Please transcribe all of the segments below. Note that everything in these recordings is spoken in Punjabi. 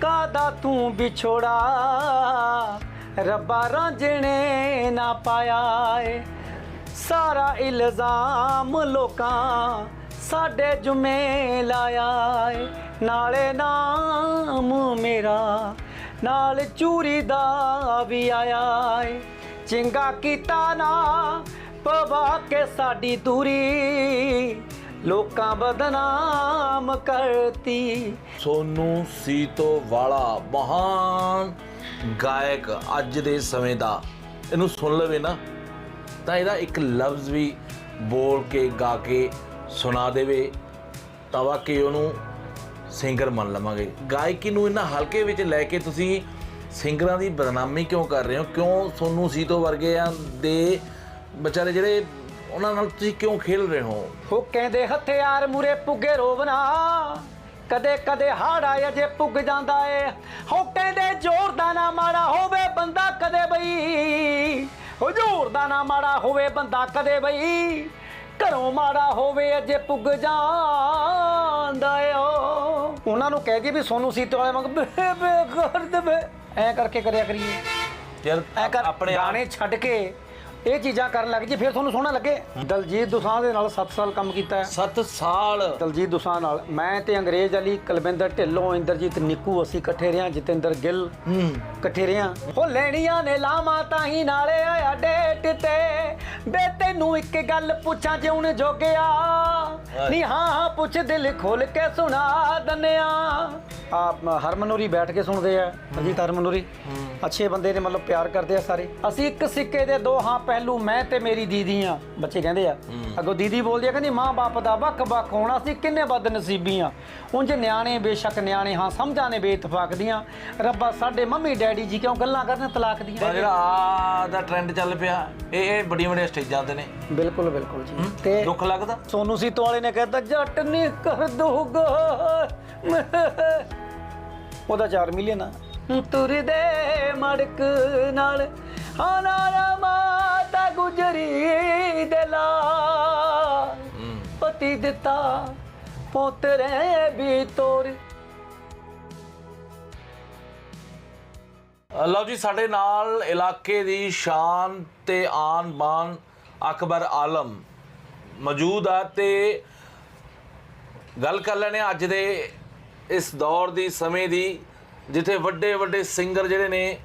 ਕਾਦਾ ਤੂੰ ਵਿਛੋੜਾ? ਰੱਬਾ ਰਾਂਝਣੇ ਨਾ ਪਾਇਆ ਏ। ਸਾਰਾ ਇਲਜ਼ਾਮ ਲੋਕਾਂ ਸਾਡੇ ਜੁਮੇ ਲਾਇਆ ਏ। ਨਾਲੇ ਨਾਮ ਮੇਰਾ, ਨਾਲ ਚੂਰੀ ਦਾ ਵੀ ਆਇਆ ਏ। ਚਿੰਗਾ ਕੀਤਾ ਨਾ, ਪਵਾ ਕੇ ਸਾਡੀ ਦੂਰੀ। ਲੋਕਾਂ ਬਦਨਾਮ ਕਰਤੀ। ਸੋਨੂ ਸੀਤੋ ਵਾਲਾ ਮਹਾਨ ਗਾਇਕ ਅੱਜ ਦੇ ਸਮੇਂ ਦਾ। ਇਹਨੂੰ ਸੁਣ ਲਵੇ ਨਾ, ਤਾਂ ਇਹਦਾ ਇੱਕ ਲਫ਼ਜ਼ ਵੀ ਬੋਲ ਕੇ, ਗਾ ਕੇ ਸੁਣਾ ਦੇਵੇ, ਤਾਂ ਵਾਕਈ ਉਹਨੂੰ ਸਿੰਗਰ ਮੰਨ ਲਵਾਂਗੇ। ਗਾਇਕੀ ਨੂੰ ਇਹਨਾਂ ਹਲਕੇ ਵਿੱਚ ਲੈ ਕੇ ਤੁਸੀਂ ਸਿੰਗਰਾਂ ਦੀ ਬਦਨਾਮੀ ਕਿਉਂ ਕਰ ਰਹੇ ਹੋ? ਕਿਉਂ ਸੋਨੂ ਸੀਤੋ ਵਰਗੇ ਆ ਦੇ ਵਿਚਾਰੇ ਜਿਹੜੇ ਉਹਨਾਂ ਨਾਲ ਤੁਸੀਂ ਕਿਉਂ ਖੇਲ ਰਹੇ ਹੋ? ਉਹ ਕਹਿੰਦੇ ਹਥਿਆਰ ਮੂਰੇ ਪੁੱਗੇ ਰੋਵਣਾ। ਕਦੇ ਕਦੇ ਹਾੜਾ ਅਜੇ ਪੁੱਗ ਜਾਂਦਾ ਏ। ਹੋ ਕਹਿੰਦੇ ਜ਼ੋਰ ਦਾ ਨਾ ਮਾੜਾ ਹੋਵੇ ਬੰਦਾ ਕਦੇ ਬਈ। ਹੋ ਜ਼ੋਰ ਦਾ ਨਾ ਮਾੜਾ ਹੋਵੇ ਬੰਦਾ ਕਦੇ ਬਈ। ਘਰੋਂ ਮਾੜਾ ਹੋਵੇ ਅਜੇ ਪੁੱਗ ਜਾਂਦਾ ਏ ਓ। ਉਹਨਾਂ ਨੂੰ ਕਹਿ ਦਈਏ ਵੀ ਸੋਨੂ ਸੀਤੋ ਵਾਲੇ ਵਾਂਗ ਬੇ ਬੇ ਕਰ ਦੇਵੇ। ਐ ਕਰਕੇ ਕਰਿਆ ਕਰੀਏ। ਯਾਰ ਐ ਕਰ ਆਪਣੇ ਆਪ ਗਾਣੇ ਛੱਡ ਕੇ ਇਹ ਚੀਜ਼ਾਂ ਕਰਨ ਲੱਗ ਜੀ ਫਿਰ ਤੁਹਾਨੂੰ ਸੋਹਣਾ ਲੱਗੇ। ਦਲਜੀਤ ਦੋਸਾਂਝ ਦੇ ਨਾਲ 7 ਸਾਲ ਕੰਮ ਕੀਤਾ ਹੈ। 7 ਸਾਲ। ਦਲਜੀਤ ਦੋਸਾਂਝ ਨਾਲ। ਮੈਂ ਤੇ ਅੰਗਰੇਜ਼ ਅਲੀ ਕੁਲਵਿੰਦਰ ਢਿੱਲੋਂ ਇੰਦਰਜੀਤ ਨਿੱਕੂ ਅਸੀਂ ਇਕੱਠੇ ਰਿਆਂ ਜਤਿੰਦਰ ਗਿੱਲ ਹੂੰ। ਇਕੱਠੇ ਰਿਆਂ ਉਹ ਲੈਣੀਆਂ ਨੇ ਲਾਵਾਂ ਤਾਂ ਹੀ ਨਾਲੇ ਆਇਆ ਡੇਟ ਤੇ। ਬੇ ਤੈਨੂੰ ਇੱਕ ਗੱਲ ਪੁੱਛਾਂ ਜਿਉਣ ਜੋਗਿਆ। ਨੀ ਹਾਂ ਹਾਂ ਪੁੱਛ ਦਿਲ ਖੋਲ ਕੇ ਸੁਣਾ ਦੰਨਿਆ ਆਪ ਹਰਮਨੂਰੀ ਬੈਠ ਕੇ ਸੁਣਦੇ ਆ। ਅਜੀਤ ਹਰਮਨੂਰੀ। ਅੱਛੇ ਬੰਦੇ ਨੇ ਮਤਲਬ ਪਿਆਰ ਕਰਦੇ ਆ ਸਾਰੇ। ਅਸੀਂ ਇੱਕ ਸਿੱਕੇ ਦੇ ਦੋ ਹਾਂ ਪਹਿਲੂ ਮੈਂ ਤੇ ਮੇਰੀ ਦੀਦੀ ਆ। ਬੱਚੇ ਕਹਿੰਦੇ ਆ ਅੱਗੋਂ ਦੀਦੀ ਬੋਲਦੀ ਆ ਕਹਿੰਦੀ ਮਾਂ ਬਾਪ ਦਾ ਵੱਖ ਵੱਖ ਹੋਣਾ ਸੀ ਕਿੰਨੇ ਬਦ ਨਸੀਬੀ ਆ। ਉਂਝ ਨਿਆਣੇ ਬੇਸ਼ੱਕ ਨਿਆਣੇ ਹਾਂ ਸਮਝਾਂ ਨੇ ਬੇਇਤਫਾਕ ਦੀਆਂ। ਰੱਬਾ ਸਾਡੇ ਮੰਮੀ ਡੈਡੀ ਜੀ ਕਿਉਂ ਗੱਲਾਂ ਕਰਨ ਤਲਾਕ ਦੀਆਂ? ਜਿਹੜਾ ਆ ਦਾ ਟ੍ਰੈਂਡ ਚੱਲ ਪਿਆ ਇਹ ਇਹ ਬੜੀਆਂ ਬੜੀਆਂ ਸਟੇਜਾਂ ਤੇ ਨੇ। ਬਿਲਕੁਲ ਬਿਲਕੁਲ ਜੀ। ਤੇ ਦੁੱਖ ਲੱਗਦਾ? ਸੋਨੂ ਸੀਤੋ ਵਾਲੇ ਨੇ ਕਹਿੰਦਾ ਜੱਟ ਨਹੀਂ ਕਰ ਦੂਗਾ ਉਹਦਾ 4 ਮਿਲੀਅਨ ਆ। ਤੁਰਦੇ ਮੜਕ ਨਾਲ। ਹਾਨਾਰਾ ਮਾਤਾ ਗੁਜਰੀ ਦੇ ਲਾ ਪਤੀ ਦਿੱਤਾ ਪੋਤਰੇ ਵੀ ਤੋਰ। ਲਓ ਜੀ ਸਾਡੇ ਨਾਲ ਇਲਾਕੇ ਦੀ ਸ਼ਾਨ ਤੇ ਆਨ ਬਾਨ ਅਕਬਰ ਆਲਮ ਮੌਜੂਦ ਆ ਤੇ ਗੱਲ ਕਰ ਲੈਣੇ ਅੱਜ ਦੇ ਇਸ ਦੌਰ ਦੀ ਸਮੇਂ ਦੀ। ਜਿੱਥੇ ਵੱਡੇ ਵੱਡੇ ਸਿੰਗਰ ਜਿਹੜੇ ਨੇ,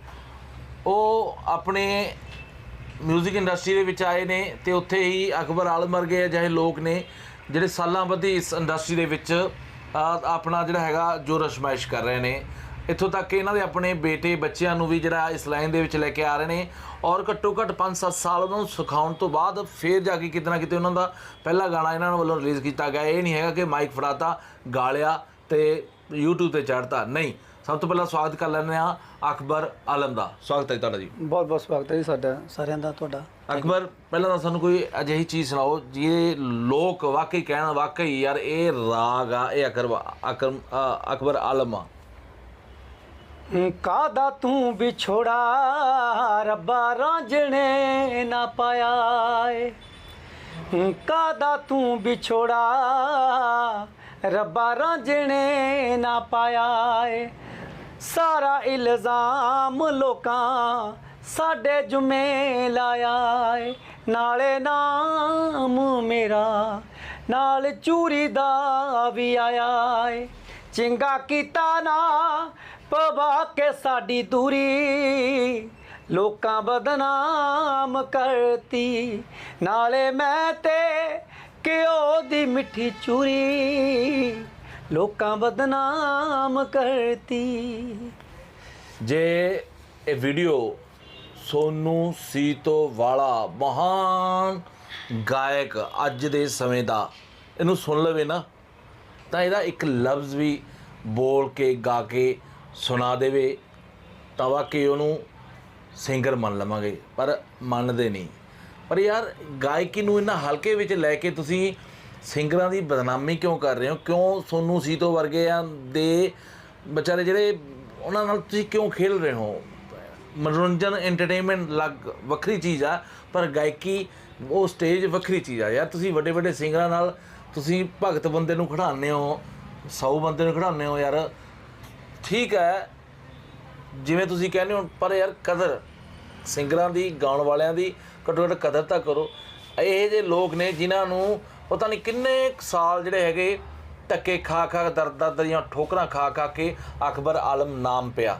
ਉਹ ਆਪਣੇ 뮤직 ਇੰਡਸਟਰੀ ਦੇ ਵਿੱਚ ਆਏ ਨੇ ਤੇ ਉੱਥੇ ਹੀ ਅਕਬਰ ਆਲਮ ਵਰਗੇ ਅਜਿਹੇ ਲੋਕ ਨੇ ਜਿਹੜੇ ਸਾਲਾਂ ਬੱਧੀ ਇਸ ਇੰਡਸਟਰੀ ਦੇ ਵਿੱਚ ਆਪਣਾ ਜਿਹੜਾ ਹੈਗਾ ਜੋ ਰਸ਼ਮਾਇਸ਼ ਕਰ ਰਹੇ ਨੇ। ਇੱਥੋਂ ਤੱਕ ਕਿ ਇਹਨਾਂ ਦੇ ਆਪਣੇ ਬੇਟੇ, ਬੱਚਿਆਂ ਨੂੰ ਵੀ ਜਿਹੜਾ ਇਸ ਲਾਈਨ ਦੇ ਵਿੱਚ ਲੈ ਕੇ ਆ ਰਹੇ ਨੇ ਔਰ ਘੱਟੋ ਘੱਟ 5-7 ਸਾਲ ਉਹਨਾਂ ਨੂੰ ਸਿਖਾਉਣ ਤੋਂ ਬਾਅਦ ਫੇਰ ਜਾ ਕੇ ਕਿਤੇ ਨਾ ਕਿਤੇ ਉਹਨਾਂ ਦਾ ਪਹਿਲਾ ਗਾਣਾ ਇਹਨਾਂ ਵੱਲੋਂ ਰਿਲੀਜ਼ ਕੀਤਾ ਗਿਆ। ਇਹ ਨਹੀਂ ਹੈਗਾ ਕਿ ਮਾਈਕ ਫੜਾਤਾ, ਗਾਲਿਆ ਤੇ YouTube ਤੇ ਚੜ੍ਹਤਾ। ਨਹੀਂ ਸਭ ਤੋਂ ਪਹਿਲਾਂ ਸਵਾਗਤ ਕਰ ਲੈਂਦੇ ਆ ਅਕਬਰ ਆਲਮ ਦਾ। ਸਵਾਗਤ ਹੈ ਤੁਹਾਡਾ ਜੀ। ਬਹੁਤ ਬਹੁਤ ਸਵਾਗਤ ਹੈ ਜੀ ਸਾਡਾ ਸਾਰਿਆਂ ਦਾ ਤੁਹਾਡਾ। ਅਕਬਰ ਪਹਿਲਾਂ ਤਾਂ ਸਾਨੂੰ ਕੋਈ ਅਜਿਹੀ ਚੀਜ਼ ਸੁਣਾਓ ਜਿਹਦੇ ਲੋਕ ਵਾਕਈ ਕਹਿਣ ਵਾਕਈ ਯਾਰ ਇਹ ਰਾਗ ਆ ਇਹ ਅਕਰ ਅਕਰਮ ਅ, ਅਕਬਰ ਆਲਮ ਆ। ਕਾਦਾ ਤੂੰ ਵਿਛੋੜਾ ਰੱਬਾ ਰਾਂਝਣੇ ਨਾ ਪਾਇਆ ਏ ਕਾਦਾ ਤੂੰ ਵਿਛੋੜਾ ਰੱਬਾ ਰਾਂਝਣੇ ਨਾ ਪਾਇਆ ਏ ਸਾਰਾ ਇਲਜ਼ਾਮ ਲੋਕਾਂ ਸਾਡੇ ਜੁਮੇ ਲਾਇਆ ਏ। ਨਾਲੇ ਨਾਮ ਮੇਰਾ, ਨਾਲ ਚੂਰੀ ਦਾ ਵੀ ਆਇਆ ਏ। ਚੰਗਾ ਕੀਤਾ ਨਾ ਪਵਾ ਕੇ ਸਾਡੀ ਦੂਰੀ। ਲੋਕਾਂ ਬਦਨਾਮ ਕਰਤੀ, ਨਾਲੇ ਮੈਂ ਤੇ ਕਿਉ ਦੀ ਮਿੱਠੀ ਚੂਰੀ। ਲੋਕਾਂ ਬਦਨਾਮ ਕਰਤੀ। ਜੇ ਇਹ ਵੀਡੀਓ ਸੋਨੂ ਸੀਤੋ ਵਾਲਾ ਮਹਾਨ ਗਾਇਕ ਅੱਜ ਦੇ ਸਮੇਂ ਦਾ ਇਹਨੂੰ ਸੁਣ ਲਵੇ ਨਾ, ਤਾਂ ਇਹਦਾ ਇੱਕ ਲਫ਼ਜ਼ ਵੀ ਬੋਲ ਕੇ, ਗਾ ਕੇ ਸੁਣਾ ਦੇਵੇ, ਤਾਂ ਵਾਕਈ ਉਹਨੂੰ ਸਿੰਗਰ ਮੰਨ ਲਵਾਂਗੇ, ਪਰ ਮੰਨਦੇ ਨਹੀਂ। ਪਰ ਯਾਰ ਗਾਇਕੀ ਨੂੰ ਇਹਨਾਂ ਹਲਕੇ ਵਿੱਚ ਲੈ ਕੇ ਤੁਸੀਂ ਸਿੰਗਰਾਂ ਦੀ ਬਦਨਾਮੀ ਕਿਉਂ ਕਰ ਰਹੇ ਹੋ? ਕਿਉਂ ਸੋਨੂ ਸੀਤੋ ਵਰਗੇ ਆ ਦੇ ਵਿਚਾਰੇ ਜਿਹੜੇ ਉਹਨਾਂ ਨਾਲ ਤੁਸੀਂ ਕਿਉਂ ਖੇਲ ਰਹੇ ਹੋ? ਮਨੋਰੰਜਨ ਐਂਟਰਟੇਨਮੈਂਟ ਲੱਗ ਵੱਖਰੀ ਚੀਜ਼ ਆ, ਪਰ ਗਾਇਕੀ ਉਹ ਸਟੇਜ ਵੱਖਰੀ ਚੀਜ਼ ਆ ਯਾਰ। ਤੁਸੀਂ ਵੱਡੇ ਵੱਡੇ ਸਿੰਗਰਾਂ ਨਾਲ ਤੁਸੀਂ ਭਗਤ ਬੰਦੇ ਨੂੰ ਖੜਾਉਂਦੇ ਹੋ ਸੌ ਬੰਦੇ ਨੂੰ ਖੜਾਉਂਦੇ ਹੋ ਯਾਰ। ਠੀਕ ਹੈ, ਜਿਵੇਂ ਤੁਸੀਂ ਕਹਿੰਦੇ ਹੋ, ਪਰ ਯਾਰ ਕਦਰ ਸਿੰਗਰਾਂ ਦੀ, ਗਾਉਣ ਵਾਲਿਆਂ ਦੀ ਘੱਟੋ ਘੱਟ ਕਦਰ ਤਾਂ ਕਰੋ। ਇਹ ਜੇ ਲੋਕ ਨੇ ਜਿਨ੍ਹਾਂ ਨੂੰ ਪਤਾ ਨਹੀਂ ਕਿੰਨੇ ਸਾਲ ਜਿਹੜੇ ਹੈਗੇ ਧੱਕੇ ਖਾ ਖਾ ਦਰਦ ਦਰਦ ਦੀਆਂ ਠੋਕਰਾਂ ਖਾ ਖਾ ਕੇ ਅਕਬਰ ਆਲਮ ਨਾਮ ਪਿਆ।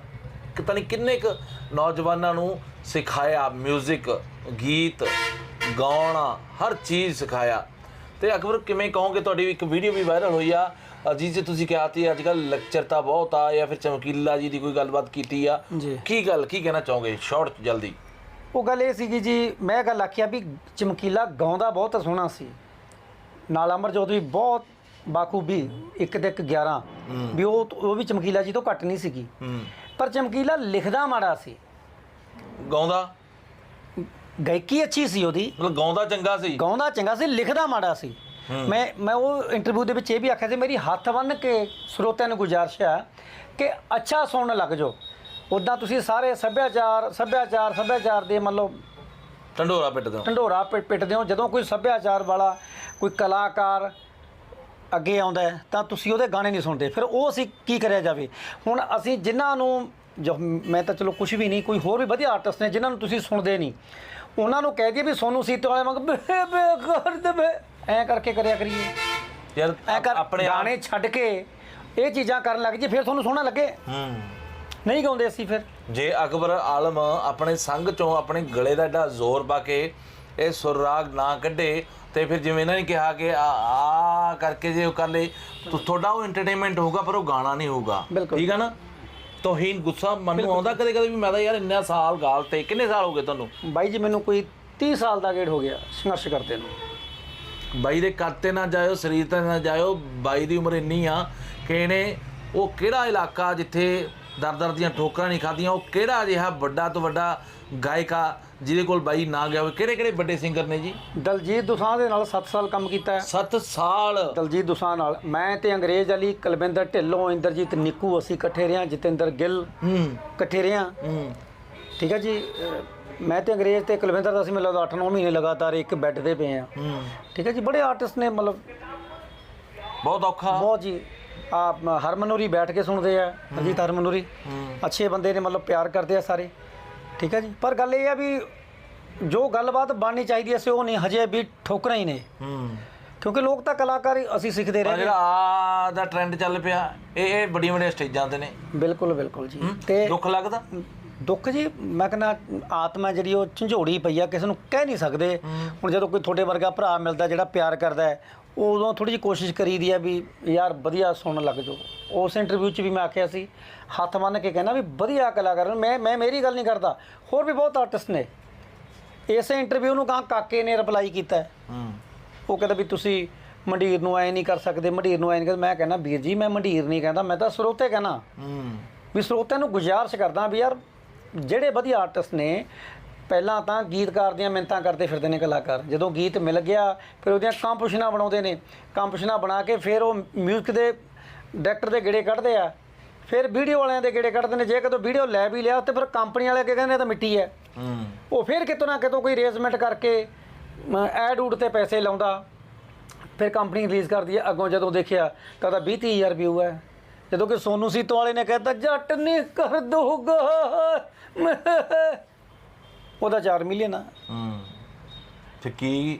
ਪਤਾ ਨਹੀਂ ਕਿੰਨੇ ਕੁ ਨੌਜਵਾਨਾਂ ਨੂੰ ਸਿਖਾਇਆ 뮤직 ਗੀਤ ਗਾਉਣਾ ਹਰ ਚੀਜ਼ ਸਿਖਾਇਆ। ਤੇ ਅਕਬਰ ਕਿਵੇਂ ਕਹੋਗੇ ਤੁਹਾਡੀ ਇੱਕ ਵੀਡੀਓ ਵੀ ਵਾਇਰਲ ਹੋਈ ਆ। ਅ, ਜਿਸ 'ਚ ਤੁਸੀਂ ਕਿਹਾ ਤੀ ਅੱਜ ਕੱਲ ਲੈਕਚਰ ਤਾਂ ਬਹੁਤ ਆ ਜਾਂ ਫਿਰ ਚਮਕੀਲਾ ਜੀ ਦੀ ਕੋਈ ਗੱਲਬਾਤ ਕੀਤੀ ਆ। ਜੀ। ਕੀ ਗੱਲ ਕੀ ਕਹਿਣਾ ਚਾਹੋਗੇ ਸ਼ਾਰਟ ਜਲਦੀ? ਉਹ ਗੱਲ ਇਹ ਸੀਗੀ ਜੀ ਮੈਂ ਗੱਲ ਆਖਿਆ ਵੀ ਚਮਕੀਲਾ ਗਾਉਂਦਾ ਬਹੁਤ ਸੋਹਣਾ ਸੀ। ਨਾਲ ਅਮਰਜੋਤ ਵੀ ਬਹੁਤ ਬਾਖੂਬੀ ਇੱਕ ਤੇ ਇੱਕ 11 ਵੀ ਉਹ ਉਹ ਵੀ ਚਮਕੀਲਾ ਜੀ ਤੋਂ ਘੱਟ ਨਹੀਂ ਸੀਗੀ। ਹੂੰ। ਪਰ ਚਮਕੀਲਾ ਲਿਖਦਾ ਮਾੜਾ ਸੀ। ਗਾਉਂਦਾ? ਗਾਇਕੀ ਅੱਛੀ ਸੀ ਉਹਦੀ। ਮਤਲਬ ਗਾਉਂਦਾ ਚੰਗਾ ਸੀ। ਗਾਉਂਦਾ ਚੰਗਾ ਸੀ ਲਿਖਦਾ ਮਾੜਾ ਸੀ। ਮੈਂ ਮੈਂ ਉਹ ਇੰਟਰਵਿਊ ਦੇ ਵਿੱਚ ਇਹ ਵੀ ਆਖਿਆ ਸੀ ਮੇਰੀ ਹੱਥ ਬੰਨ ਕੇ ਸਰੋਤਿਆਂ ਨੂੰ ਗੁਜ਼ਾਰਿਸ਼ ਆ ਕਿ ਅੱਛਾ ਸੁਣਨ ਲੱਗ ਜਾਓ। ਉਦਾਂ ਤੁਸੀਂ ਸਾਰੇ ਸੱਭਿਆਚਾਰ ਸੱਭਿਆਚਾਰ ਸੱਭਿਆਚਾਰ ਦੇ ਮੰਨ ਲਓ ਢੰਡੋਰਾ ਪਿੱਟ ਦਿਓ ਢੰਡੋਰਾ ਪਿੱਟਦੇ ਹੋ। ਜਦੋਂ ਕੋਈ ਸੱਭਿਆਚਾਰ ਵਾਲਾ ਕੋਈ ਕਲਾਕਾਰ ਅੱਗੇ ਆਉਂਦਾ ਤਾਂ ਤੁਸੀਂ ਉਹਦੇ ਗਾਣੇ ਨਹੀਂ ਸੁਣਦੇ। ਫਿਰ ਉਹ ਅਸੀਂ ਕੀ ਕਰਿਆ ਜਾਵੇ? ਹੁਣ ਅਸੀਂ ਜਿਨ੍ਹਾਂ ਨੂੰ ਜੋ ਮੈਂ ਤਾਂ ਚਲੋ ਕੁਝ ਵੀ ਨਹੀਂ ਕੋਈ ਹੋਰ ਵੀ ਵਧੀਆ ਆਰਟਿਸਟ ਨੇ ਜਿਨ੍ਹਾਂ ਨੂੰ ਤੁਸੀਂ ਸੁਣਦੇ ਨਹੀਂ ਉਹਨਾਂ ਨੂੰ ਕਹਿ ਦਈਏ ਵੀ ਸੋਨੂ ਸੀਤੇ ਵਾਲੇ ਵਾਂਗ ਬੇ ਬੇ ਕਰ ਦੇ ਬੇ। ਐਂ ਕਰਕੇ ਕਰਿਆ ਕਰੀਏ। ਯਾਰ ਐਂ ਕਰ ਆਪਣੇ ਆਪ- ਗਾਣੇ ਛੱਡ ਕੇ ਇਹ ਚੀਜ਼ਾਂ ਕਰਨ ਲੱਗ ਜੇ ਫਿਰ ਤੁਹਾਨੂੰ ਸੋਹਣਾ ਲੱਗੇ। ਹੂੰ। ਨਹੀਂ ਗਾਉਂਦੇ ਅਸੀਂ ਫਿਰ। ਜੇ ਅਕਬਰ ਆਲਮ ਆਪਣੇ ਸੰਗ ਚੋਂ ਆਪਣੇ ਗਲੇ ਦਾ ਏਡਾ ਜ਼ੋਰ ਪਾ ਕੇ ਇਹ ਸੁਰਾਗ ਨਾ ਕੱਢੇ ਤੇ ਫਿਰ ਜਿਵੇਂ ਇਹਨਾਂ ਨੇ ਕਿਹਾ ਕਿ ਆ ਆ ਕਰਕੇ ਜੇ ਉਹ ਕਰ ਲੇ ਤਾਂ ਤੁਹਾਡਾ ਉਹ ਐਂਟਰਟੇਨਮੈਂਟ ਹੋਊਗਾ ਪਰ ਉਹ ਗਾਣਾ ਨਹੀਂ ਹੋਊਗਾ। ਬਿਲਕੁਲ। ਠੀਕ ਆ ਨਾ? ਤੋਹੀਨ ਗੁੱਸਾ ਮਨ ਨੂੰ ਆਉਂਦਾ ਕਦੇ ਕਦੇ ਵੀ ਮੈਂ ਤਾਂ ਯਾਰ ਇੰਨਾ ਸਾਲ ਗਾਲ ਤੇ ਕਿੰਨੇ ਸਾਲ ਹੋ ਗਏ ਤੁਹਾਨੂੰ? ਬਾਈ ਜੀ ਮੈਨੂੰ ਕੋਈ 30 ਸਾਲ ਦਾ ਗੇੜ ਹੋ ਗਿਆ ਸੰਘਰਸ਼ ਕਰਦੇ ਨੂੰ। ਬਾਈ ਦੇ ਕਰਤੇ ਨਾ ਜਾਇਓ ਸਰੀਰ ਤੇ ਨਾ ਜਾਇਓ ਬਾਈ ਦੀ ਉਮਰ ਇੰਨੀ ਆ ਕਿ ਇਹਨੇ ਉਹ ਕਿਹੜਾ ਇਲਾਕਾ ਜਿੱਥੇ ਦਰ ਦਰ ਦੀਆਂ ਠੋਕਰਾਂ ਨਹੀਂ ਖਾਧੀਆਂ ਉਹ ਕਿਹੜਾ ਅਜਿਹਾ ਵੱਡਾ ਤੋਂ ਵੱਡਾ ਗਾਇਕਾ ਜਿਹਦੇ ਕੋਲ ਬਾਈ ਨਾ ਗਿਆ ਹੋਵੇ ਕਿਹੜੇ ਕਿਹੜੇ ਵੱਡੇ ਸਿੰਗਰ ਨੇ ਜੀ? ਦਲਜੀਤ ਦੁਸਾਂਝ ਦੇ ਨਾਲ 7 ਸਾਲ ਕੰਮ ਕੀਤਾ ਹੈ। 7 ਸਾਲ। ਦਲਜੀਤ ਦੁਸਾਂਝ ਨਾਲ। ਮੈਂ ਤੇ ਅੰਗਰੇਜ਼ ਅਲੀ ਕੁਲਵਿੰਦਰ ਢਿੱਲੋਂ ਇੰਦਰਜੀਤ ਨਿੱਕੂ ਅਸੀਂ ਇਕੱਠੇ ਹਾਂ ਜਤਿੰਦਰ ਗਿੱਲ ਹੂੰ। ਇਕੱਠੇ ਰਹੇ ਹਾਂ। ਠੀਕ ਹੈ ਜੀ? ਮੈਂ ਤੇ ਅੰਗਰੇਜ਼ ਤੇ ਕੁਲਵਿੰਦਰ ਦਾ ਅਸੀਂ ਮੈਨੂੰ ਲੱਗਦਾ 8-9 ਮਹੀਨੇ ਲਗਾਤਾਰ ਇੱਕ ਬੈੱਡ ਤੇ ਪਏ ਹੂੰ। ਠੀਕ ਹੈ ਜੀ? ਬੜੇ ਆਰਟਿਸਟ ਨੇ ਮਤਲਬ ਬਹੁਤ ਔਖਾ। ਬਹੁਤ ਜੀ। ਆ ਹਰਮਨੂਰੀ ਬੈਠ ਕੇ ਸੁਣਦੇ ਆ ਅਜੀਤ ਹਰਮਨੂਰੀ। ਅੱਛੇ ਬੰਦੇ ਨੇ ਮਤਲਬ ਪਿਆਰ ਕਰਦੇ ਆ ਸਾਰੇ। ਠੀਕ ਹੈ ਜੀ। ਪਰ ਗੱਲ ਇਹ ਆ ਵੀ ਜੋ ਗੱਲਬਾਤ ਬਣਨੀ ਚਾਹੀਦੀ ਐ ਸੀ ਉਹ ਨਹੀਂ ਹਜੇ ਵੀ ਠੋਕਰਾਂ ਹੀ ਨੇ। ਹੂੰ। ਕਿਉਂਕਿ ਲੋਕ ਤਾਂ ਕਲਾਕਾਰ ਅਸੀਂ ਸਿੱਖਦੇ ਆ ਰਹੇ ਜਿਹੜਾ ਆ ਦਾ ਟ੍ਰੈਂਡ ਚੱਲ ਪਿਆ ਇਹ ਇਹ ਵੱਡੀਆਂ ਵੱਡੀਆਂ ਸਟੇਜਾਂ ਤੇ ਨੇ। ਬਿਲਕੁਲ ਬਿਲਕੁਲ ਜੀ। ਤੇ ਦੁੱਖ ਲੱਗਦਾ? ਦੁੱਖ ਜੀ ਮੈਂ ਕਹਿੰਦਾ ਆਤਮਾ ਜਿਹੜੀ ਉਹ ਝੰਜੋੜੀ ਪਈ ਆ ਕਿਸੇ ਨੂੰ ਕਹਿ ਨਹੀਂ ਸਕਦੇ। ਹੁਣ ਜਦੋਂ ਕੋਈ ਤੁਹਾਡੇ ਵਰਗਾ ਭਰਾ ਮਿਲਦਾ ਜਿਹੜਾ ਪਿਆਰ ਕਰਦਾ ਹੈ ਉਦੋਂ ਥੋੜੀ ਜਿਹੀ ਕੋਸ਼ਿਸ਼ ਕਰੀਦੀ ਆ ਵੀ ਯਾਰ ਵਧੀਆ ਸੁਣਨ ਲੱਗ ਜਾਓ। ਉਸ ਇੰਟਰਵਿਊ 'ਚ ਵੀ ਮੈਂ ਆਖਿਆ ਸੀ ਹੱਥ ਬੰਨ੍ਹ ਕੇ ਕਹਿੰਦਾ ਵੀ ਵਧੀਆ ਕਲਾਕਾਰ ਨੇ। ਮੈਂ ਮੈਂ ਮੇਰੀ ਗੱਲ ਨਹੀਂ ਕਰਦਾ ਹੋਰ ਵੀ ਬਹੁਤ ਆਰਟਿਸਟ ਨੇ। ਇਸੇ ਇੰਟਰਵਿਊ ਨੂੰ ਕਹਾਂ ਕਾਕੇ ਨੇ ਰਿਪਲਾਈ ਕੀਤਾ। ਉਹ ਕਹਿੰਦਾ ਵੀ ਤੁਸੀਂ ਮੰਡੀਰ ਨੂੰ ਐ ਨਹੀਂ ਕਰ ਸਕਦੇ ਮੰਡੀਰ ਨੂੰ ਐ ਨਹੀਂ ਕਰ ਮੈਂ ਕਹਿੰਦਾ ਵੀਰ ਜੀ ਮੈਂ ਮੰਡੀਰ ਨਹੀਂ ਕਹਿੰਦਾ ਮੈਂ ਤਾਂ ਸਰੋਤੇ ਕਹਿੰਦਾ ਵੀ ਸਰੋਤਿਆਂ ਨੂੰ ਗੁਜ਼ਾਰਿਸ਼ ਕਰਦਾ ਵੀ ਯਾਰ ਜਿਹੜੇ ਵਧੀਆ ਆਰਟਿਸਟ ਨੇ ਪਹਿਲਾਂ ਤਾਂ ਗੀਤਕਾਰ ਦੀਆਂ ਮਿੰਤਾਂ ਕਰਦੇ ਫਿਰਦੇ ਨੇ ਕਲਾਕਾਰ। ਜਦੋਂ ਗੀਤ ਮਿਲ ਗਿਆ ਫਿਰ ਉਹਦੀਆਂ ਕੰਪੋਜੀਸ਼ਨਾਂ ਬਣਾਉਂਦੇ ਨੇ। ਕੰਪੋਜੀਸ਼ਨਾਂ ਬਣਾ ਕੇ ਫਿਰ ਉਹ ਮਿਊਜ਼ਿਕ ਦੇ ਡਾਇਰੈਕਟਰ ਦੇ ਗੇੜੇ ਕੱਢਦੇ ਆ। ਫਿਰ ਵੀਡੀਓ ਵਾਲਿਆਂ ਦੇ ਗੇੜੇ ਕੱਢਦੇ ਨੇ। ਜੇ ਕਦੋਂ ਵੀਡੀਓ ਲੈ ਵੀ ਲਿਆ ਤੇ ਫਿਰ ਕੰਪਨੀ ਵਾਲੇ ਕਹਿੰਦੇ ਤਾਂ ਮਿੱਟੀ ਹੈ। ਉਹ ਫਿਰ ਕਿਤੋਂ ਨਾ ਕਿਤੋਂ ਕੋਈ ਅਰੇਂਜਮੈਂਟ ਕਰਕੇ ਐਡ ਊਡ ਤੇ ਪੈਸੇ ਲਾਉਂਦਾ। ਫਿਰ ਕੰਪਨੀ ਰਿਲੀਜ਼ ਕਰਦੀ ਹੈ। ਅੱਗੋਂ ਜਦੋਂ ਦੇਖਿਆ ਤਾਂ ਤਾਂ 20 ਹਜ਼ਾਰ ਵਿਊ ਹੈ। ਜਦੋਂ ਕਿ ਸੋਨੂ ਸੀਤੋ ਵਾਲੇ ਨੇ ਕਹਿਤਾ ਜੱਟ ਨਹੀਂ ਕਰ ਦੋਗਾ। ਉਹਦਾ 4 ਮਿਲੀਅਨ ਆ। ਹੂੰ। ਫਿਰ ਕੀ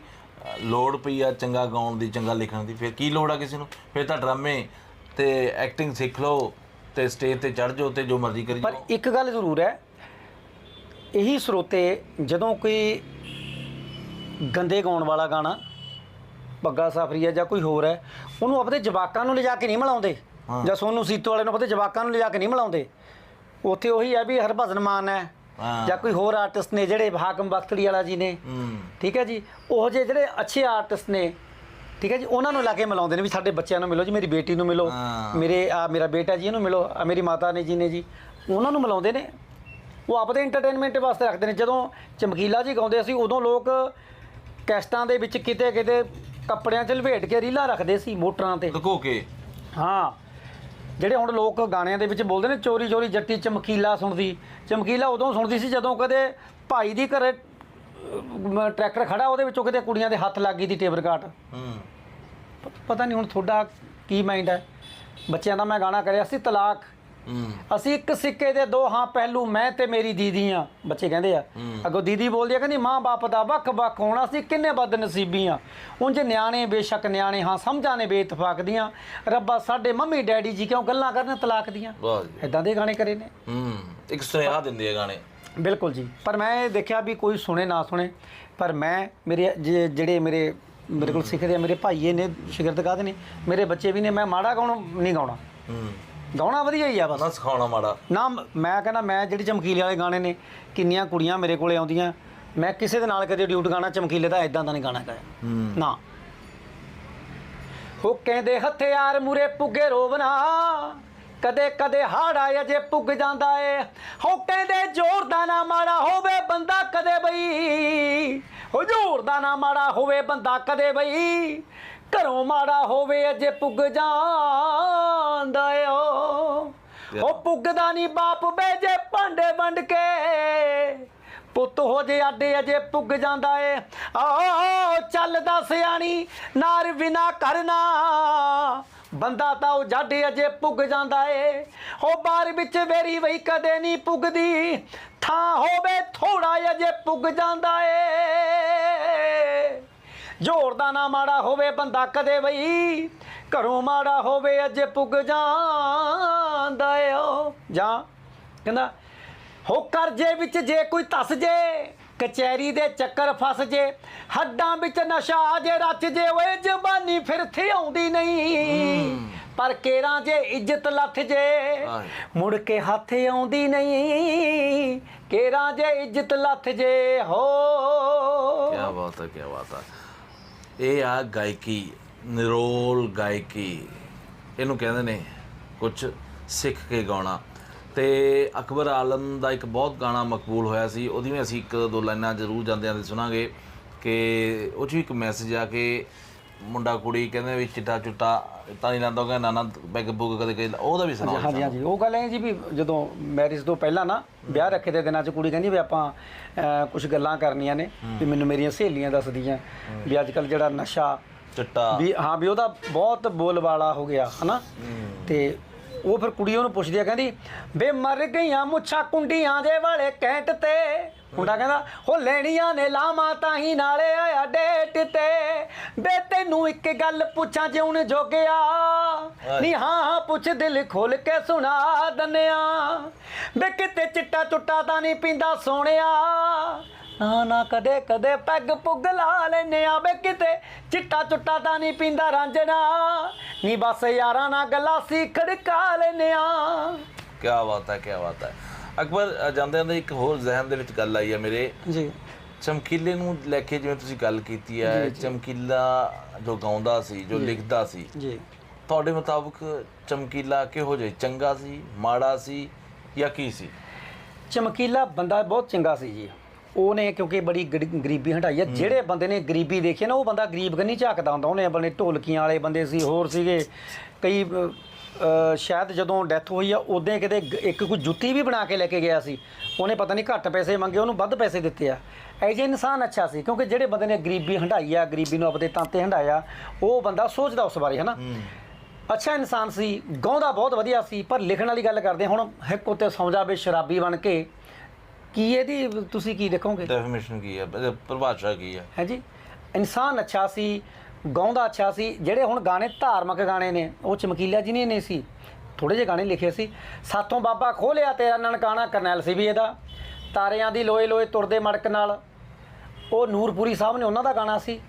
ਲੋੜ ਪਈ ਆ ਚੰਗਾ ਗਾਉਣ ਦੀ ਚੰਗਾ ਲਿਖਣ ਦੀ? ਫਿਰ ਕੀ ਲੋੜ ਆ ਕਿਸੇ ਨੂੰ? ਫਿਰ ਤਾਂ ਡਰਾਮੇ ਤੇ ਐਕਟਿੰਗ ਸਿੱਖ ਲਓ ਤੇ ਸਟੇਜ ਤੇ ਚੜ ਜਾਓ ਤੇ ਜੋ ਮਰਜ਼ੀ ਕਰੀ ਪਰ ਇੱਕ ਗੱਲ ਜ਼ਰੂਰ ਹੈ ਇਹੀ ਸਰੋਤੇ ਜਦੋਂ ਕੋਈ ਗੰਦੇ ਗਾਉਣ ਵਾਲਾ ਗਾਣਾ ਬੱਗਾ ਸਾਫਰੀਆ ਜਾਂ ਕੋਈ ਹੋਰ ਹੈ ਉਹਨੂੰ ਆਪਣੇ ਜਵਾਕਾਂ ਨੂੰ ਲਿਜਾ ਕੇ ਨਹੀਂ ਮਿਲਾਉਂਦੇ। ਜਾਂ ਸੋਨੂੰ ਸੀਤੋ ਵਾਲੇ ਨੂੰ ਆਪਣੇ ਜਵਾਕਾਂ ਨੂੰ ਲਿਜਾ ਕੇ ਨਹੀਂ ਮਿਲਾਉਂਦੇ। ਉੱਥੇ ਉਹੀ ਹੈ ਵੀ ਹਰਭਜਨ ਮਾਨ ਹਾਂ। ਜਾਂ ਕੋਈ ਹੋਰ ਆਰਟਿਸਟ ਨੇ ਜਿਹੜੇ ਹਾਕਮ ਬਖਤੜੀ ਵਾਲਾ ਜੀ ਨੇ ਠੀਕ ਹੈ ਜੀ? ਉਹ ਜਿਹੇ ਜਿਹੜੇ ਅੱਛੇ ਆਰਟਿਸਟ ਨੇ ਠੀਕ ਹੈ ਜੀ ਉਹਨਾਂ ਨੂੰ ਲਾ ਕੇ ਮਿਲਾਉਂਦੇ ਨੇ ਵੀ ਸਾਡੇ ਬੱਚਿਆਂ ਨੂੰ ਮਿਲੋ ਜੀ ਮੇਰੀ ਬੇਟੀ ਨੂੰ ਮਿਲੋ। ਮੇਰੇ ਆ ਮੇਰਾ ਬੇਟਾ ਜੀ ਇਹਨੂੰ ਮਿਲੋ ਆ ਮੇਰੀ ਮਾਤਾ ਨੇ ਜੀ ਨੇ ਜੀ ਉਹਨਾਂ ਨੂੰ ਮਿਲਾਉਂਦੇ ਨੇ। ਉਹ ਆਪਦੇ ਐਂਟਰਟੇਨਮੈਂਟ ਵਾਸਤੇ ਰੱਖਦੇ ਨੇ। ਜਦੋਂ ਚਮਕੀਲਾ ਜੀ ਗਾਉਂਦੇ ਸੀ ਉਦੋਂ ਲੋਕ ਕੈਸਟਾਂ ਦੇ ਵਿੱਚ ਕਿਤੇ ਕਿਤੇ ਕੱਪੜਿਆਂ 'ਚ ਲਪੇਟ ਕੇ ਰੀਲਾਂ ਰੱਖਦੇ ਸੀ ਮੋਟਰਾਂ ਤੇ। ਲੁਕੋ ਕੇ। ਹਾਂ। ਜਿਹੜੇ ਹੁਣ ਲੋਕ ਗਾਣਿਆਂ ਦੇ ਵਿੱਚ ਬੋਲਦੇ ਨੇ ਚੋਰੀ ਚੋਰੀ ਜੱਟੀ ਚਮਕੀਲਾ ਸੁਣਦੀ ਚਮਕੀਲਾ ਉਦੋਂ ਸੁਣਦੀ ਸੀ ਜਦੋਂ ਕਦੇ ਭਾਈ ਦੀ ਘਰੇ ਟਰੈਕਟਰ ਖੜਾ ਉਹਦੇ ਵਿੱਚੋਂ ਕਿਤੇ ਕੁੜੀਆਂ ਦੇ ਹੱਥ ਲੱਗ ਗਈ ਦੀ ਟੇਬਲ ਕਾਟ। ਹੂੰ। ਪਤਾ ਨਹੀਂ ਹੁਣ ਤੁਹਾਡਾ ਕੀ ਮਾਈਂਡ ਹੈ। ਬੱਚਿਆਂ ਦਾ ਮੈਂ ਗਾਣਾ ਕਰਿਆ ਸੀ ਤਲਾਕ। ਅਸੀਂ ਇੱਕ ਸਿੱਕੇ ਦੇ ਦੋ ਹਾਂ ਪਹਿਲੂ ਮੈਂ ਤੇ ਮੇਰੀ ਦੀਦੀ ਆ ਬੱਚੇ ਕਹਿੰਦੇ ਆ ਅੱਗੋਂ ਦੀਦੀ ਬੋਲਦੀ ਆ ਕਹਿੰਦੀ ਮਾਂ ਬਾਪ ਦਾ ਵੱਖ-ਵੱਖ ਹੋਣਾ ਸੀ ਕਿੰਨੇ ਬਦ ਨਸੀਬੀ ਆ ਉਂਝ ਨਿਆਣੇ ਬੇਸ਼ੱਕ ਨਿਆਣੇ ਹਾਂ ਸਮਝਾਂ ਨੇ ਬੇਇਤਫਾਕ ਦੀਆਂ। ਰੱਬਾ ਸਾਡੇ ਮੰਮੀ ਡੈਡੀ ਜੀ ਕਿਉਂ ਗੱਲਾਂ ਕਰਨ ਤਲਾਕ ਦੀਆਂ? ਇਦਾਂ ਦੇ ਗਾਣੇ ਕਰੇ ਨੇ। ਹੂੰ ਇੱਕ ਸੁਨੇਹਾ ਦਿੰਦੇ ਆ ਗਾਣੇ। ਬਿਲਕੁਲ ਜੀ। ਪਰ ਮੈਂ ਇਹ ਦੇਖਿਆ ਵੀ ਕੋਈ ਸੁਣੇ ਨਾ ਸੁਣੇ ਪਰ ਮੈਂ ਮੇਰੇ ਜਿਹੜੇ ਮੇਰੇ ਮੇਰੇ ਕੋਲ ਸਿੱਖਦੇ ਆ ਮੇਰੇ ਭਾਈਏ ਨੇ ਸ਼ਾਗਿਰਦ ਕਾਹਦੇ ਨੇ ਮੇਰੇ ਬੱਚੇ ਵੀ ਨੇ ਮੈਂ ਮਾੜਾ ਗਾਉਣਾ ਨਹੀਂ ਗਾਉਣਾ। ਗਾਉਣਾ ਵਧੀਆ ਹੀ ਆ ਬਸ। ਨਾ ਸਿਖਾਉਣਾ ਮਾੜਾ। ਨਾ ਮ- ਕਹਿੰਦਾ ਮੈਂ ਜਿਹੜੀ ਚਮਕੀਲੇ ਵਾਲੇ ਗਾਣੇ ਨੇ ਕਿੰਨੀਆਂ ਕੁੜੀਆਂ ਮੇਰੇ ਕੋਲੇ ਆਉਂਦੀਆਂ ਮੈਂ ਕਿਸੇ ਦੇ ਨਾਲ ਕਦੇ ਡਿਊਟ ਗਾਣਾ ਚਮਕੀਲੇ ਦਾ ਇਦਾਂ ਦਾ ਨਹੀਂ ਗਾਣਾ ਗਾਇਆ। ਨਾ। ਹੋ ਕਹਿੰਦੇ ਹਥਿਆਰ ਮੂਰੇ ਪੁੱਗੇ ਰੋਵਣਾ ਕਦੇ ਕਦੇ ਹਾੜਾ ਅਜੇ ਪੁੱਗ ਜਾਂਦਾ ਏ। ਹੋ ਕਹਿੰਦੇ ਜ਼ੋਰ ਦਾ ਨਾ ਮਾੜਾ ਹੋਵੇ ਬੰਦਾ ਕਦੇ ਬਈ। ਹੋ ਜ਼ੋਰ ਦਾ ਨਾ ਮਾੜਾ ਹੋਵੇ ਬੰਦਾ ਕਦੇ ਬਈ। ਘਰੋਂ ਮਾੜਾ ਹੋਵੇ ਅਜੇ ਪੁੱਗ ਜਾਂਦਾ ਓ। ਉਹ ਪੁੱਗਦਾ ਨਹੀਂ ਬਾਪ ਬੇਜੇ ਭਾਂਡੇ ਵੰਡ ਕੇ। ਪੁੱਤ ਹੋ ਜੇ ਆਡੇ ਅਜੇ ਪੁੱਗ ਜਾਂਦਾ ਏ। ਆਓ ਚੱਲਦਾ ਸਿਆਣੀ ਨਾਰ ਬਿਨਾ ਕਰਨਾ। ਬੰਦਾ ਤਾਂ ਉਹ ਜਾਡੇ ਅਜੇ ਪੁੱਗ ਜਾਂਦਾ ਏ। ਉਹ ਬਾਰ ਵਿੱਚ ਵੇਰੀ ਵਈ ਕਦੇ ਨਹੀਂ ਪੁੱਗਦੀ। ਥਾਂ ਹੋਵੇ ਥੋੜਾ ਅਜੇ ਪੁੱਗ ਜਾਂਦਾ ਏ। ਜ਼ੋਰ ਦਾ ਨਾ ਮਾੜਾ ਹੋਵੇ ਬੰਦਾ ਕਦੇ ਬਈ ਘਰੋਂ ਮਾੜਾ ਹੋਵੇ ਅਜੇ ਪੁੱਗ ਜਾਂਦਾ ਓ ਜਾਂ ਕਹਿੰਦਾ ਹੋ ਕਰਜੇ ਵਿੱਚ ਜੇ ਕੋਈ ਧਸ ਜੇ ਕਚਹਿਰੀ ਦੇ ਚੱਕਰ ਫਸ ਜੇ ਹੱਡਾਂ ਵਿੱਚ ਨਸ਼ਾ ਜੇ ਰਚ ਜੇ ਓਏ ਜ਼ਬਾਨੀ ਫਿਰ ਥੇ ਆਉਂਦੀ ਨਹੀਂ। ਪਰ ਕੇਰਾਂ ਜੇ ਇੱਜ਼ਤ ਲੱਥ ਜੇ। ਮੁੜ ਕੇ ਹੱਥ ਆਉਂਦੀ ਨਹੀਂ। ਕੇਰਾਂ ਜੇ ਇੱਜ਼ਤ ਲੱਥ ਜੇ ਹੋ। ਕੀ ਬਾਤ ਹੈ ਕੀ ਬਾਤ ਹੈ। ਇਹ ਆ ਗਾਇਕੀ, ਨਿਰੋਲ ਗਾਇਕੀ। ਇਹਨੂੰ ਕਹਿੰਦੇ ਨੇ ਕੁਝ ਸਿੱਖ ਕੇ ਗਾਉਣਾ। ਤੇ ਅਕਬਰ ਆਲਮ ਦਾ ਇੱਕ ਬਹੁਤ ਗਾਣਾ ਮਕਬੂਲ ਹੋਇਆ ਸੀ, ਉਹਦੀ ਵੀ ਅਸੀਂ ਇੱਕ ਦੋ ਲਾਈਨਾਂ ਜ਼ਰੂਰ ਜਾਂਦਿਆਂ ਦੇ ਸੁਣਾਂਗੇ ਕਿ ਉਹ 'ਚ ਵੀ ਇੱਕ ਮੈਸੇਜ ਆ ਕਿ ਮੁੰਡਾ ਕੁੜੀ ਕਹਿੰਦੇ ਵੀ ਚਿੱਟਾ ਚੁੱਟਾ ਤਾਂ ਨਹੀਂ ਲਾਂਦਾ ਕਹਿੰਦਾ ਨਾਨਾ ਬੈਗ ਬੁੱਗ ਕਦੇ ਕਦੇ ਉਹਦਾ ਵੀ ਸੁਣਾਓ ਹਾਂਜੀ ਹਾਂਜੀ। ਉਹ ਗੱਲ ਹੈ ਜੀ ਵੀ ਜਦੋਂ ਮੈਰਿਜ ਤੋਂ ਪਹਿਲਾਂ ਨਾ ਵਿਆਹ ਰੱਖੇ ਦੇ ਦਿਨਾਂ 'ਚ ਕੁੜੀ ਕਹਿੰਦੀ ਵੀ ਆਪਾਂ ਕੁਝ ਗੱਲਾਂ ਕਰਨੀਆਂ ਨੇ ਵੀ ਮੈਨੂੰ ਮੇਰੀਆਂ ਸਹੇਲੀਆਂ ਦੱਸਦੀਆਂ ਵੀ ਅੱਜ ਕੱਲ ਜਿਹੜਾ ਨਸ਼ਾ ਚਿੱਟਾ। ਵੀ ਹਾਂ ਵੀ ਉਹਦਾ ਬਹੁਤ ਬੋਲਵਾਲਾ ਹੋ ਗਿਆ ਹਨਾ? ਤੇ ਉਹ ਫਿਰ ਕੁੜੀ ਉਹਨੂੰ ਪੁੱਛਦੀ ਆ ਕਹਿੰਦੀ ਬੇ ਮਰ ਗਈਆਂ ਮੁੱਛਾਂ ਕੁੰਡੀਆਂ ਦੇ ਵਾਲੇ ਕੈਂਟ ਤੇ ਮੁੰਡਾ ਕਹਿੰਦਾ ਹੋ ਲੈਣੀਆਂ ਨੇ ਲਾਵਾਂ ਤਾਂ ਹੀ ਨਾਲੇ ਆਇਆ ਡੇਟ ਤੇ। ਬੇ ਤੈਨੂੰ ਇੱਕ ਗੱਲ ਪੁੱਛਾਂ ਜਿਉਣ ਜੋਗਿਆ। ਨਹੀਂ ਹਾਂ ਹਾਂ ਪੁੱਛ ਦਿਲ ਖੋਲ ਕੇ ਸੁਣਾ ਦੰਨਿਆ। ਬੇ ਕਿਤੇ ਚਿੱਟਾ ਚੁੱਟਾ ਤਾਂ ਨਹੀਂ ਪੀਂਦਾ ਸੋਹਣਿਆ। ਨਾ ਨਾ ਕਦੇ ਕਦੇ ਪੈਗ ਪੁੱਗ ਲਾ ਲੈਨੇ ਆ। ਵੇ ਕਿਤੇ ਚਿੱਟਾ ਚੁੱਟਾ ਤਾਂ ਨਹੀਂ ਪੀਂਦਾ ਰਾਂਝਣਾ। ਨੀ ਬਸ ਯਾਰਾਂ ਨਾਲ ਗਲਾਸੀ ਖੜਕਾ ਲੈਨੇ ਆ। ਕੀ ਬਾਤ ਹੈ ਕੀ ਬਾਤ ਹੈ। ਅਕਬਰ ਜਾਂਦੇ ਜਾਂਦੇ ਇੱਕ ਹੋਰ ਜ਼ਿਹਨ ਦੇ ਵਿੱਚ ਗੱਲ ਆਈ ਹੈ ਮੇਰੇ। ਜੀ। ਚਮਕੀਲੇ ਨੂੰ ਲੈ ਕੇ ਜਿਵੇਂ ਤੁਸੀਂ ਗੱਲ ਕੀਤੀ ਹੈ ਚਮਕੀਲਾ ਜੋ ਗਾਉਂਦਾ ਸੀ ਜੋ ਲਿਖਦਾ ਸੀ ਜੀ। ਤੁਹਾਡੇ ਮੁਤਾਬਕ ਚਮਕੀਲਾ ਕਿਹੋ ਜਿਹਾ ਚੰਗਾ ਸੀ ਮਾੜਾ ਸੀ ਜਾਂ ਕੀ ਸੀ? ਚਮਕੀਲਾ ਬੰਦਾ ਬਹੁਤ ਚੰਗਾ ਸੀ ਜੀ। ਉਹਨੇ ਕਿਉਂਕਿ ਬੜੀ ਗਰੀ- ਗਰੀਬੀ ਹਟਾਈ ਹੈ। ਜਿਹੜੇ ਬੰਦੇ ਨੇ ਗਰੀਬੀ ਦੇਖੀ ਨਾ ਉਹ ਬੰਦਾ ਗਰੀਬ ਕੰਨੀ ਝਾਕਦਾ ਹੁੰਦਾ। ਉਹਨੇ ਆਪਣੇ ਢੋਲਕੀਆਂ ਵਾਲੇ ਬੰਦੇ ਸੀ ਹੋਰ ਸੀਗੇ। ਕਈ ਸ਼ਾਇਦ ਜਦੋਂ ਡੈਥ ਹੋਈ ਆ ਉਦੋਂ ਕਿਤੇ ਇੱਕ ਕੋਈ ਜੁੱਤੀ ਵੀ ਬਣਾ ਕੇ ਲੈ ਕੇ ਗਿਆ ਸੀ। ਉਹਨੇ ਪਤਾ ਨਹੀਂ ਘੱਟ ਪੈਸੇ ਮੰਗੇ ਉਹਨੂੰ ਵੱਧ ਪੈਸੇ ਦਿੱਤੇ ਆ। ਐ ਜੇ ਇਨਸਾਨ ਅੱਛਾ ਸੀ ਕਿਉਂਕਿ ਜਿਹੜੇ ਬੰਦੇ ਨੇ ਗਰੀਬੀ ਹੰਡਾਈ ਆ ਗਰੀਬੀ ਨੂੰ ਆਪਦੇ ਤਾਂਤੇ ਹੰਡਾਇਆ ਉਹ ਬੰਦਾ ਸੋਚਦਾ ਉਸ ਬਾਰੇ ਹਨਾ? ਅੱਛਾ ਇਨਸਾਨ ਸੀ ਗਾਉਂਦਾ ਬਹੁਤ ਵਧੀਆ ਸੀ ਪਰ ਲਿਖਣ ਵਾਲੀ ਗੱਲ ਕਰਦੇ ਹੁਣ ਹਿੱਕ ਉੱਤੇ ਸੌਂ ਜਾਵੇ ਸ਼ਰਾਬੀ ਬਣ ਕੇ ਕੀ ਇਹਦੀ ਤੁਸੀਂ ਕੀ ਦੇਖੋਗੇ? ਡੈਫੀਨੇਸ਼ਨ ਕੀ ਹੈ ਪਰਿਭਾਸ਼ਾ ਕੀ ਹੈ ਹੈ ਜੀ? ਇਨਸਾਨ ਅੱਛਾ ਸੀ ਗਾਉਂਦਾ ਅੱਛਾ ਸੀ ਜਿਹੜੇ ਹੁਣ ਗਾਣੇ ਧਾਰਮਿਕ ਗਾਣੇ ਨੇ ਉਹ ਚਮਕੀਲਾ ਜੀ ਨੇ ਨਹੀਂ ਸੀ। ਥੋੜੇ ਜਿਹੇ ਗਾਣੇ ਲਿਖੇ ਸੀ। ਸਾਥੋਂ ਬਾਬਾ ਖੋਲਿਆ ਤੇਰਾ ਨਨਕਾਣਾ ਕਰਨੈਲ ਸੀ ਵੀ ਇਹਦਾ। ਤਾਰਿਆਂ ਦੀ ਲੋਏ ਲੋਏ ਤੁਰਦੇ ਮੜਕ ਨਾਲ। ਉਹ ਨੂਰਪੁਰੀ ਸਾਹਿਬ ਨੇ ਉਹਨਾਂ ਦਾ ਗਾਣਾ ਸੀ।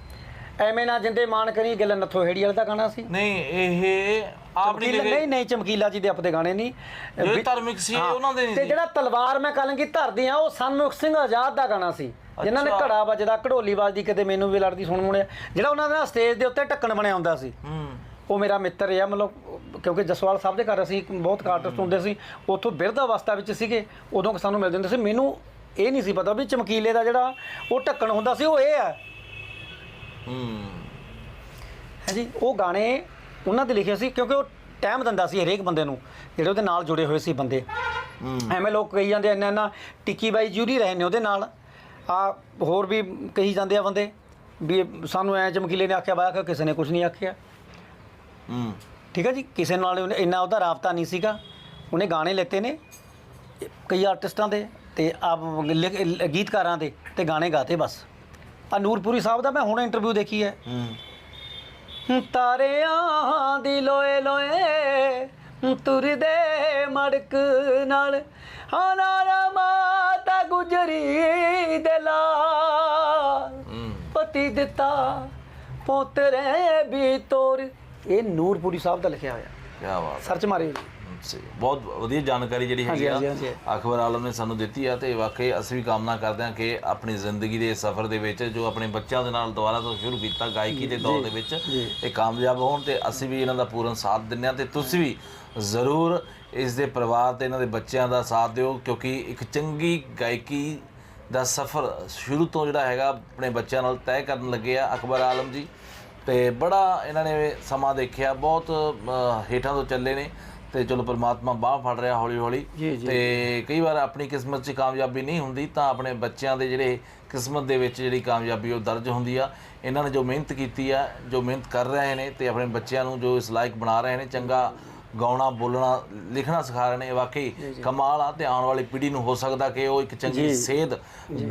ਐਵੇਂ ਨਾ ਜਿੰਦੇ ਮਾਨ ਕਰੀ ਗਿਲ ਨੱਥੋ ਹੇੜੀ ਵਾਲੇ ਦਾ ਗਾਣਾ ਸੀ। ਨਹੀਂ ਇਹ ਆਪ ਨਹੀਂ ਨਹੀਂ ਨਹੀਂ ਚਮਕੀਲਾ ਜੀ ਦੇ ਆਪਦੇ ਗਾਣੇ ਨਹੀਂ। ਜਿਹੜੇ ਵੀ- ਧਾਰਮਿਕ ਸੀ, ਉਹਨਾਂ ਦੇ ਨਹੀਂ ਤੇ। ਜਿਹੜਾ ਤਲਵਾਰ ਮੈਂ ਕਲੰਗੀ ਧਰਦੀ ਆ ਉਹ ਸਨਮੁਖ ਸਿੰਘ ਆਜ਼ਾਦ ਦਾ ਗਾਣਾ ਸੀ। ਜਿਨ੍ਹਾਂ ਨੇ। ਘੜਾ ਵੱਜਦਾ ਘੜੋਲੀ ਵੱਜਦੀ ਕਿਤੇ ਮੈਨੂੰ ਵੀ ਲੜਦੀ ਸੁਣ ਮੁਣਿਆ ਜਿਹੜਾ ਉਹਨਾਂ ਦਾ ਸਟੇਜ ਦੇ ਉੱਤੇ ਢੱਕਣ ਬਣਿਆ ਹੁੰਦਾ ਸੀ। ਉਹ ਮੇਰਾ ਮਿੱਤਰ ਆ ਮਤਲਬ ਕਿਉਂਕਿ ਜਸਵਾਲ ਸਾਹਿਬ ਦੇ ਘਰ ਅਸੀਂ ਬਹੁਤ ਆਰਟਿਸਟ ਹੁੰਦੇ ਸੀ। ਉੱਥੋਂ ਬਿਰਧ ਅਵਸਥਾ ਵਿੱਚ ਸੀਗੇ ਉਦੋਂ ਸਾਨੂੰ ਮਿਲਦੇ ਹੁੰਦੇ ਸੀ। ਮੈਨੂੰ ਇਹ ਨਹੀਂ ਸੀ ਪਤਾ ਵੀ ਚਮਕੀਲੇ ਦਾ ਜਿਹੜਾ ਉਹ ਢੱਕਣ ਹੁੰਦਾ ਸੀ ਉਹ ਇਹ ਆ ਹੂੰ। ਹੈ ਜੀ ਉਹ ਗਾਣੇ ਉਹਨਾਂ ਦੇ ਲਿਖੇ ਸੀ ਕਿਉਂਕਿ ਉਹ ਟਾਈਮ ਦਿੰਦਾ ਸੀ ਹਰੇਕ ਬੰਦੇ ਨੂੰ ਜਿਹੜੇ ਉਹਦੇ ਨਾਲ ਜੁੜੇ ਹੋਏ ਸੀ ਬੰਦੇ। ਐਵੇਂ ਲੋਕ ਕਹੀ ਜਾਂਦੇ ਇੰਨਾ ਇੰਨਾ ਟਿੱਕੀ ਬਾਈ ਜੂਰੀ ਰਹੇ ਨੇ ਉਹਦੇ ਨਾਲ। ਆ ਹੋਰ ਵੀ ਕਹੀ ਜਾਂਦੇ ਆ ਬੰਦੇ ਵੀ ਸਾਨੂੰ ਐ ਚਮਕੀਲੇ ਨੇ ਆਖਿਆ ਬਾਇਆ ਕਿਸੇ ਨੇ ਕੁਝ ਨਹੀਂ ਆਖਿਆ। ਹੂੰ। ਠੀਕ ਹੈ ਜੀ? ਕਿਸੇ ਨਾਲ ਉਹਨੇ ਇੰਨਾ ਉਹਦਾ ਰਾਬਤਾ ਨਹੀਂ ਸੀਗਾ। ਉਹਨੇ ਗਾਣੇ ਲਿਖਤੇ ਨੇ ਕਈ ਆਰਟਿਸਟਾਂ ਦੇ ਤੇ ਆਪ ਲਿਖ- ਗੀਤਕਾਰਾਂ ਦੇ ਤੇ ਗਾਣੇ ਗਾਤੇ ਬਸ। ਆ ਨੂਰਪੁਰੀ ਸਾਹਿਬ ਦਾ ਮੈਂ ਹੁਣ ਇੰਟਰਵਿਊ ਦੇਖੀ ਹੈ। ਹੂੰ। ਤਾਰਿਆਂ ਦੀ ਲੋਏ ਲੋਏ ਤੁਰਦੇ ਮੜਕ ਨਾਲ ਹਾਨਾਰਾ ਮਾਤਾ ਗੁਜਰੀ ਦੇ ਲਾਲ। ਪਤੀ ਦਿੱਤਾ ਪੋਤਰੇ ਵੀ ਤੋਰ। ਇਹ ਨੂਰਪੁਰੀ ਸਾਹਿਬ ਦਾ ਲਿਖਿਆ ਹੋਇਆ। ਕੀ ਬਾਤ ਸਰਚ ਮਾਰਿਓ ਜੀ। ਬਹੁਤ ਵਧੀਆ ਜਾਣਕਾਰੀ ਜਿਹੜੀ ਹੈਗੀ ਆ। ਅਕਬਰ ਆਲਮ ਨੇ ਸਾਨੂੰ ਦਿੱਤੀ ਆ ਤੇ ਵਾਕਈ ਅਸੀਂ ਵੀ ਕਾਮਨਾ ਕਰਦੇ ਹਾਂ ਕਿ ਆਪਣੀ ਜ਼ਿੰਦਗੀ ਦੇ ਸਫ਼ਰ ਦੇ ਵਿੱਚ ਜੋ ਆਪਣੇ ਬੱਚਿਆਂ ਦੇ ਨਾਲ ਦੁਬਾਰਾ ਤੋਂ ਸ਼ੁਰੂ ਕੀਤਾ ਗਾਇਕੀ ਦੇ ਦੌਰ ਦੇ ਵਿੱਚ ਇਹ ਕਾਮਯਾਬ ਹੋਣ ਤੇ ਅਸੀਂ ਵੀ ਇਹਨਾਂ ਦਾ ਪੂਰਨ ਸਾਥ ਦਿੰਦੇ ਹਾਂ ਤੇ ਤੁਸੀਂ ਵੀ ਜ਼ਰੂਰ ਇਸ ਦੇ ਪਰਿਵਾਰ ਤੇ ਇਹਨਾਂ ਦੇ ਬੱਚਿਆਂ ਦਾ ਸਾਥ ਦਿਓ ਕਿਉਂਕਿ ਇੱਕ ਚੰਗੀ ਗਾਇਕੀ ਦਾ ਸਫ਼ਰ ਸ਼ੁਰੂ ਤੋਂ ਜਿਹੜਾ ਹੈਗਾ ਆਪਣੇ ਬੱਚਿਆਂ ਨਾਲ ਤੈਅ ਕਰਨ ਲੱਗੇ ਆ ਅਕਬਰ ਆਲਮ ਜੀ। ਤੇ ਬੜਾ ਇਹਨਾਂ ਨੇ ਸਮਾਂ ਦੇਖਿਆ ਬਹੁਤ ਹੇਠਾਂ ਤੋਂ ਚੱਲੇ ਨੇ। ਤੇ ਚਲੋ ਪਰਮਾਤਮਾ ਬਾਹ ਫੜ ਰਿਹਾ ਹੌਲੀ ਹੌਲੀ। ਤੇ ਕਈ ਵਾਰ ਆਪਣੀ ਕਿਸਮਤ 'ਚ ਕਾਮਯਾਬੀ ਨਹੀਂ ਹੁੰਦੀ ਤਾਂ ਆਪਣੇ ਬੱਚਿਆਂ ਦੇ ਜਿਹੜੇ ਕਿਸਮਤ ਦੇ ਵਿੱਚ ਜਿਹੜੀ ਕਾਮਯਾਬੀ ਉਹ ਦਰਜ ਹੁੰਦੀ ਆ। ਇਹਨਾਂ ਨੇ ਜੋ ਮਿਹਨਤ ਕੀਤੀ ਆ ਜੋ ਮਿਹਨਤ ਕਰ ਰਹੇ ਨੇ ਤੇ ਆਪਣੇ ਬੱਚਿਆਂ ਨੂੰ ਜੋ ਇਸ ਲਾਇਕ ਬਣਾ ਰਹੇ ਨੇ ਚੰਗਾ ਗਾਉਣਾ ਬੋਲਣਾ ਲਿਖਣਾ ਸਿਖਾ ਰਹੇ ਨੇ। ਵਾਕਈ ਕਮਾਲ ਆ ਤੇ ਆਉਣ ਵਾਲੀ ਪੀੜ੍ਹੀ ਨੂੰ ਹੋ ਸਕਦਾ ਕਿ ਉਹ ਇੱਕ ਚੰਗੀ ਸੇਧ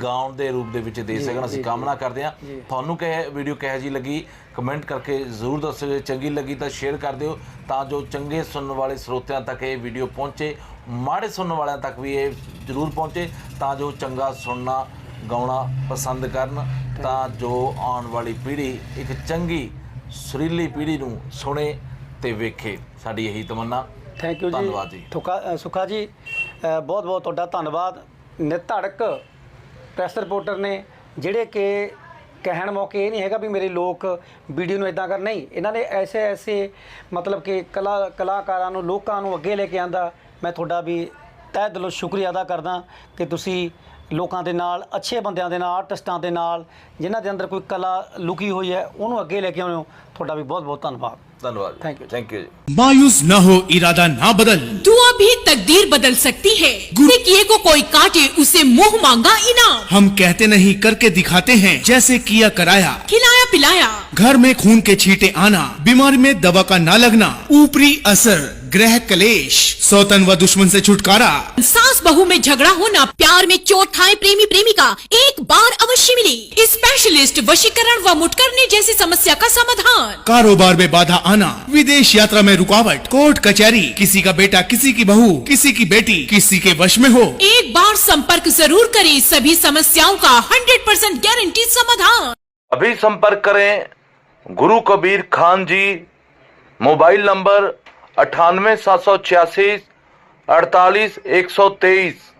ਗਾਉਣ ਦੇ ਰੂਪ ਦੇ ਵਿੱਚ ਦੇ ਸਕਣ। ਅਸੀਂ ਕਾਮਨਾ ਕਰਦੇ ਹਾਂ। ਤੁਹਾਨੂੰ ਕਿਹ ਵੀਡੀਓ ਕਿਹੋ ਜੀ ਲੱਗੀ ਕਮੈਂਟ ਕਰਕੇ ਜ਼ਰੂਰ ਦੱਸਿਓ ਜੇ ਚੰਗੀ ਲੱਗੀ ਤਾਂ ਸ਼ੇਅਰ ਕਰ ਦਿਓ ਤਾਂ ਜੋ ਚੰਗੇ ਸੁਣਨ ਵਾਲੇ ਸਰੋਤਿਆਂ ਤੱਕ ਇਹ ਵੀਡੀਓ ਪਹੁੰਚੇ। ਮਾੜੇ ਸੁਣਨ ਵਾਲਿਆਂ ਤੱਕ ਵੀ ਇਹ ਜ਼ਰੂਰ ਪਹੁੰਚੇ ਤਾਂ ਜੋ ਚੰਗਾ ਸੁਣਨਾ ਗਾਉਣਾ ਪਸੰਦ ਕਰਨ ਤਾਂ ਜੋ ਆਉਣ ਵਾਲੀ ਪੀੜ੍ਹੀ ਇੱਕ ਚੰਗੀ ਸੁਰੀਲੀ ਪੀੜ੍ਹੀ ਨੂੰ ਸੁਣੇ ਤੇ ਵੇਖੇ। ਸਾਡੀ ਇਹੀ ਤਮੰਨਾ। ਥੈਂਕ ਯੂ ਜੀ। ਧੰਨਵਾਦ ਜੀ। ਥੁਕਾ ਸੁਖਾ ਜੀ ਬਹੁਤ ਬਹੁਤ ਤੁਹਾਡਾ ਧੰਨਵਾਦ। ਨਿਧੜਕ ਪ੍ਰੈਸ ਰਿਪੋਰਟਰ ਨੇ ਜਿਹੜੇ ਕਿ ਕਹਿਣ ਮੌਕੇ ਇਹ ਨਹੀਂ ਹੈਗਾ ਵੀ ਮੇਰੇ ਲੋਕ ਵੀਡੀਓ ਨੂੰ ਇਦਾਂ ਕਰ ਨਹੀਂ ਇਹਨਾਂ ਨੇ ਐਸੇ ਐਸੇ ਮਤਲਬ ਕਿ ਕਲਾ ਕਲਾਕਾਰਾਂ ਨੂੰ ਲੋਕਾਂ ਨੂੰ ਅੱਗੇ ਲੈ ਕੇ ਆਂਦਾ। ਮੈਂ ਤੁਹਾਡਾ ਵੀ ਤਹਿ ਦਿਲੋਂ ਸ਼ੁਕਰੀਆ ਅਦਾ ਕਰਦਾ ਕਿ ਤੁਸੀਂ ਲੋਕਾਂ ਦੇ ਨਾਲ ਅੱਛੇ ਬੰਦਿਆਂ ਦੇ ਨਾਲ ਆਰਟਿਸਟਾਂ ਦੇ ਨਾਲ ਜਿਨ੍ਹਾਂ ਦੇ ਅੰਦਰ ਕੋਈ ਕਲਾ ਲੁਕੀ ਹੋਈ ਹੈ ਉਹਨੂੰ ਅੱਗੇ ਲੈ ਕੇ ਆਉਂਦੇ ਹੋ ਤੁਹਾਡਾ ਵੀ ਬਹੁਤ ਬਹੁਤ ਧੰਨਵਾਦ। धन्यवाद। थैंक यू थैंक यू मायूस न हो इरादा ना बदल। दुआ भी तकदीर बदल सकती है। गुरु किए को कोई काटे उसे मुँह मांगा इनाम। हम कहते नहीं करके दिखाते हैं जैसे किया कराया। खिलाया पिलाया। घर में खून के छींटे आना बीमारी में दवा का ना लगना ऊपरी असर। ग्रह कलेश। सौतन व दुश्मन से छुटकारा। सास बहू में झगड़ा होना प्यार में चोट खाए प्रेमी प्रेमिका एक बार अवश्य मिली। स्पेशलिस्ट वशीकरण व मुटकरने जैसी समस्या का समाधान। कारोबार में बाधा आना विदेश यात्रा में रुकावट कोर्ट कचहरी किसी का बेटा किसी की बहू किसी की बेटी किसी के वश में हो। एक बार संपर्क ज़रूर करें सभी समस्याओं का 100% परसेंट गारंटी समाधान। अभी संपर्क करें गुरु कबीर खान जी मोबाइल नंबर अठानवे सात सौ छियासी अड़तालीस एक सौ तेईस